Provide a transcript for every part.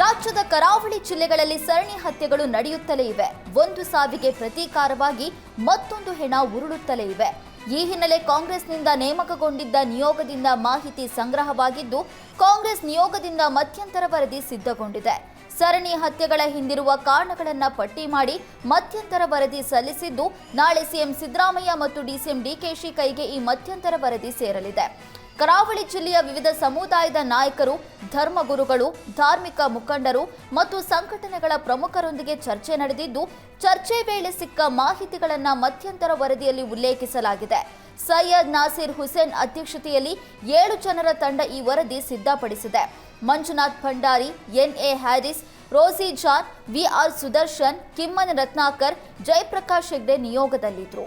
ರಾಜ್ಯದ ಕರಾವಳಿ ಜಿಲ್ಲೆಗಳಲ್ಲಿ ಸರಣಿ ಹತ್ಯೆಗಳು ನಡೆಯುತ್ತಲೇ ಇವೆ. ಒಂದು ಸಾವಿಗೆ ಪ್ರತೀಕಾರವಾಗಿ ಮತ್ತೊಂದು ಹೆಣ ಉರುಳುತ್ತಲೇ ಇವೆ. ಈ ಹಿನ್ನೆಲೆ ಕಾಂಗ್ರೆಸ್ನಿಂದ ನೇಮಕಗೊಂಡಿದ್ದ ನಿಯೋಗದಿಂದ ಮಾಹಿತಿ ಸಂಗ್ರಹವಾಗಿದ್ದು, ಕಾಂಗ್ರೆಸ್ ನಿಯೋಗದಿಂದ ಮಧ್ಯಂತರ ವರದಿ ಸಿದ್ಧಗೊಂಡಿದೆ. ಸರಣಿ ಹತ್ಯೆಗಳ ಹಿಂದಿರುವ ಕಾರಣಗಳನ್ನು ಪಟ್ಟಿ ಮಾಡಿ ಮಧ್ಯಂತರ ವರದಿ ಸಲ್ಲಿಸಿದ್ದು, ನಾಳೆ ಸಿಎಂ ಸಿದ್ದರಾಮಯ್ಯ ಮತ್ತು ಡಿಸಿಎಂ ಡಿಕೆಶಿ ಕೈಗೆ ಈ ಮಧ್ಯಂತರ ವರದಿ ಸೇರಲಿದೆ. ಕರಾವಳಿ ಜಿಲ್ಲೆಯ ವಿವಿಧ ಸಮುದಾಯದ ನಾಯಕರು ಧರ್ಮಗುರುಗಳು ಧಾರ್ಮಿಕ ಮುಖಂಡರು ಮತ್ತು ಸಂಘಟನೆಗಳ ಪ್ರಮುಖರೊಂದಿಗೆ ಚರ್ಚೆ ನಡೆದಿದ್ದು, ಚರ್ಚೆ ವೇಳೆ ಸಿಕ್ಕ ಮಾಹಿತಿಗಳನ್ನು ಮಧ್ಯಂತರ ವರದಿಯಲ್ಲಿ ಉಲ್ಲೇಖಿಸಲಾಗಿದೆ. ಸೈಯದ್ ನಾಸಿರ್ ಹುಸೇನ್ ಅಧ್ಯಕ್ಷತೆಯಲ್ಲಿ ಏಳು ಜನರ ತಂಡ ಈ ವರದಿ ಸಿದ್ಧಪಡಿಸಿದೆ. Manjunath Bhandari N A Haris, Rosy John V R Sudarshan, Kimmane Ratnakar, Jayaprakash Hegde ನಿಯೋಗದಲ್ಲಿದ್ದರು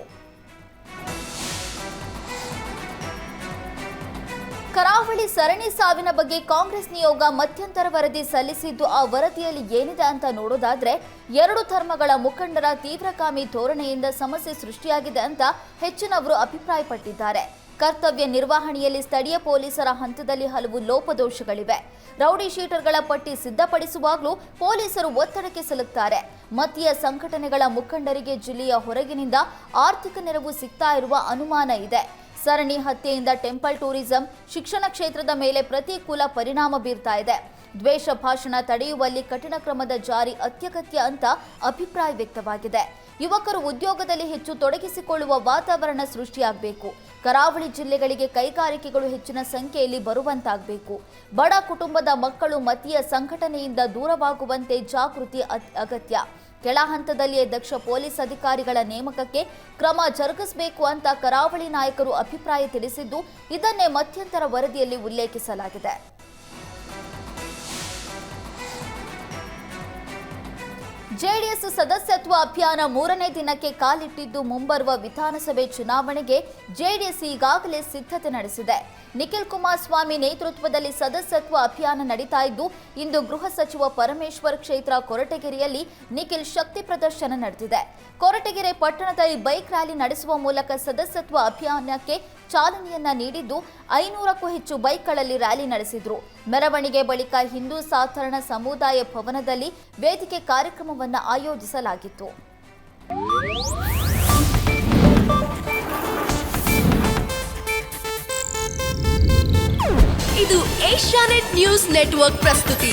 ಕರಾವಳಿ ಸರಣಿ ಸಾವಿನ ಬಗ್ಗೆ ಕಾಂಗ್ರೆಸ್ ನಿಯೋಗ ಮಧ್ಯಂತರ ವರದಿ ಸಲ್ಲಿಸಿದ್ದು ಆ ವರದಿಯಲ್ಲಿ ಏನಿದೆ ಅಂತ ನೋಡೋದಾದ್ರೆ ಎರಡು ಧರ್ಮಗಳ ಮುಖಂಡರ ತೀವ್ರಕಾಮಿ ಧೋರಣೆಯಿಂದ ಸಮಸ್ಯೆ ಸೃಷ್ಟಿಯಾಗಿದೆ ಅಂತ ಹೆಚ್ಚಿನವರು ಅಭಿಪ್ರಾಯಪಟ್ಟಿದ್ದಾರೆ. ಕರ್ತವ್ಯ ನಿರ್ವಹಣೆಯಲ್ಲಿ ಸ್ಥಳೀಯ ಪೊಲೀಸರ ಹಂತದಲ್ಲಿ ಹಲವು ಲೋಪದೋಷಗಳಿವೆ. ರೌಡಿ ಶೀಟರ್ಗಳ ಪಟ್ಟಿ ಸಿದ್ಧಪಡಿಸುವಾಗಲೂ ಪೊಲೀಸರು ಒತ್ತಡಕ್ಕೆ ಸಿಲುಕ್ತಾರೆ. ಮತೀಯ ಸಂಘಟನೆಗಳ ಮುಖಂಡರಿಗೆ ಜಿಲ್ಲೆಯ ಹೊರಗಿನಿಂದ ಆರ್ಥಿಕ ನೆರವು ಸಿಗ್ತಾ ಇರುವ ಅನುಮಾನ ಇದೆ. ಸರಣಿ ಹತ್ಯೆಯಿಂದ ಟೆಂಪಲ್ ಟೂರಿಸಂ ಶಿಕ್ಷಣ ಕ್ಷೇತ್ರದ ಮೇಲೆ ಪ್ರತಿಕೂಲ ಪರಿಣಾಮ ಬೀರ್ತಾ ಇದೆ. ದ್ವೇಷ ಭಾಷಣ ತಡೆಯುವಲ್ಲಿ ಕಠಿಣ ಕ್ರಮದ ಜಾರಿ ಅತ್ಯಗತ್ಯ ಅಂತ ಅಭಿಪ್ರಾಯ ವ್ಯಕ್ತವಾಗಿದೆ. ಯುವಕರು ಉದ್ಯೋಗದಲ್ಲಿ ಹೆಚ್ಚು ತೊಡಗಿಸಿಕೊಳ್ಳುವ ವಾತಾವರಣ ಸೃಷ್ಟಿಯಾಗಬೇಕು. ಕರಾವಳಿ ಜಿಲ್ಲೆಗಳಿಗೆ ಕೈಗಾರಿಕೆಗಳು ಹೆಚ್ಚಿನ ಸಂಖ್ಯೆಯಲ್ಲಿ ಬರುವಂತಾಗಬೇಕು. ಬಡ ಕುಟುಂಬದ ಮಕ್ಕಳು ಮತೀಯ ಸಂಘಟನೆಯಿಂದ ದೂರವಾಗುವಂತೆ ಜಾಗೃತಿ ಅಗತ್ಯ. ಕೆಳ ಹಂತದಲ್ಲಿಯೇ ದಕ್ಷ ಪೊಲೀಸ್ ಅಧಿಕಾರಿಗಳ ನೇಮಕಕ್ಕೆ ಕ್ರಮ ಜರುಗಿಸಬೇಕು ಅಂತ ಕರಾವಳಿ ನಾಯಕರು ಅಭಿಪ್ರಾಯ ತಿಳಿಸಿದ್ದು ಇದನ್ನೇ ಮಧ್ಯಂತರ ವರದಿಯಲ್ಲಿ ಉಲ್ಲೇಖಿಸಲಾಗಿದೆ. ಜೆಡಿಎಸ್ ಸದಸ್ಯತ್ವ ಅಭಿಯಾನ ಮೂರನೇ ದಿನಕ್ಕೆ ಕಾಲಿಟ್ಟಿದ್ದು ಮುಂಬರುವ ವಿಧಾನಸಭೆ ಚುನಾವಣೆಗೆ ಜೆಡಿಎಸ್ ಈಗಾಗಲೇ ಸಿದ್ಧತೆ ನಡೆಸಿದೆ. ನಿಖಿಲ್ ಕುಮಾರಸ್ವಾಮಿ ನೇತೃತ್ವದಲ್ಲಿ ಸದಸ್ಯತ್ವ ಅಭಿಯಾನ ನಡೀತಾ ಇದ್ದು, ಇಂದು ಗೃಹ ಸಚಿವ ಪರಮೇಶ್ವರ್ ಕ್ಷೇತ್ರ ಕೊರಟಗೆರೆಯಲ್ಲಿ ನಿಖಿಲ್ ಶಕ್ತಿ ಪ್ರದರ್ಶನ ನಡೆದಿದೆ. ಕೊರಟಗೆರೆ ಪಟ್ಟಣದಲ್ಲಿ ಬೈಕ್ ರ್ಯಾಲಿ ನಡೆಸುವ ಮೂಲಕ ಸದಸ್ಯತ್ವ ಅಭಿಯಾನಕ್ಕೆ ಚಾಲನೆಯನ್ನ ನೀಡಿದ್ದು, ಐನೂರಕ್ಕೂ ಹೆಚ್ಚು ಬೈಕ್ಗಳಲ್ಲಿ ರ್ಯಾಲಿ ನಡೆಸಿದ್ರು. ಮೆರವಣಿಗೆ ಬಳಿಕ ಹಿಂದೂ ಸಾಧಾರಣ ಸಮುದಾಯ ಭವನದಲ್ಲಿ ವೇದಿಕೆ ಕಾರ್ಯಕ್ರಮವನ್ನು ಆಯೋಜಿಸಲಾಗಿತ್ತು. ಇದು ಏಷ್ಯಾನೆಟ್ ನ್ಯೂಸ್ ನೆಟ್ವರ್ಕ್ ಪ್ರಸ್ತುತಿ.